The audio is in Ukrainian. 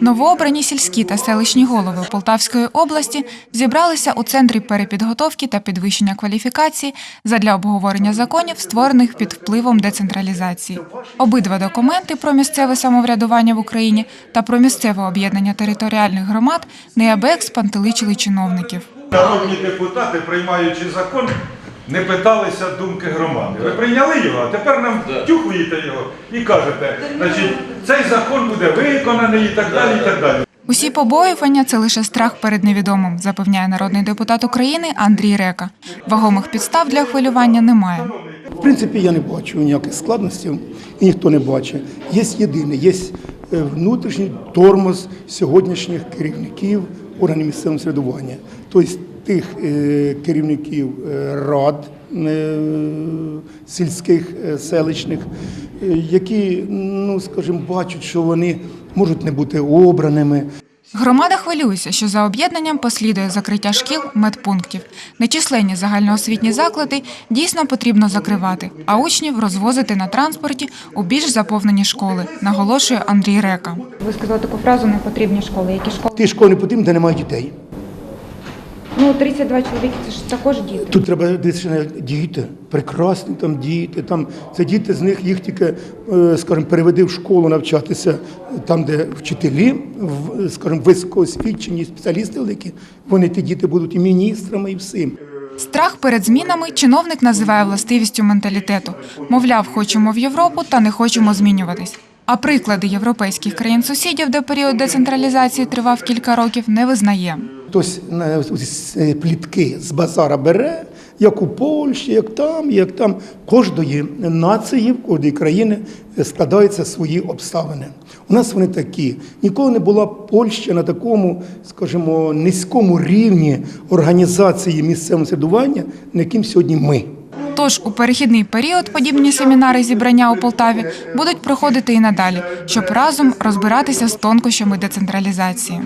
Новообрані сільські та селищні голови Полтавської області зібралися у центрі перепідготовки та підвищення кваліфікації задля обговорення законів, створених під впливом децентралізації. Обидва документи про місцеве самоврядування в Україні та про місцеве об'єднання територіальних громад неабияк спантеличили чиновників. Народні депутати, приймаючи закон, не питалися думки громади. Ви прийняли його, а тепер нам тюхуєте його і кажете, значить, цей закон буде виконаний і так далі. і так далі. Усі побоювання це лише страх перед невідомим, запевняє народний депутат України Андрій Река. Вагомих підстав для хвилювання немає. В принципі, я не бачу ніяких складностей, і ніхто не бачить. Є єдине, є е, внутрішній тормоз сьогоднішніх керівників органів місцевого самоврядування, тобто тих е, керівників е, рад е, сільських, селищних, які, ну скажімо, бачать, що вони можуть не бути обраними. Громада хвилюється, що за об'єднанням послідує закриття шкіл, медпунктів. Нечисленні загальноосвітні заклади дійсно потрібно закривати, а учнів розвозити на транспорті у більш заповнені школи, наголошує Андрій Река. Ви сказали таку фразу не потрібні школи. Які школи? Ті школи не потрібні, де немає дітей. Ну 32 чоловіки це ж також діти. Тут треба дивитися на діти, прекрасні там діти. Там це діти з них їх тільки, е, скажімо, переведи в школу навчатися, там, де вчителі, в- скажімо, високоосвічені спеціалісти великі. Вони ті діти будуть і міністрами, і всім. Страх перед змінами чиновник називає властивістю менталітету. Мовляв, хочемо в Європу та не хочемо змінюватись. А приклади європейських країн-сусідів, де період децентралізації тривав кілька років, не визнає. Хтось на плітки з базара бере, як у Польщі, як там, як там. Кожної нації, кожної країни складаються свої обставини. У нас вони такі. Ніколи не була Польща на такому, скажімо, низькому рівні організації місцевого самоврядування, на яким сьогодні ми. Тож у перехідний період подібні семінари зібрання у Полтаві будуть проходити і надалі, щоб разом розбиратися з тонкощами децентралізації.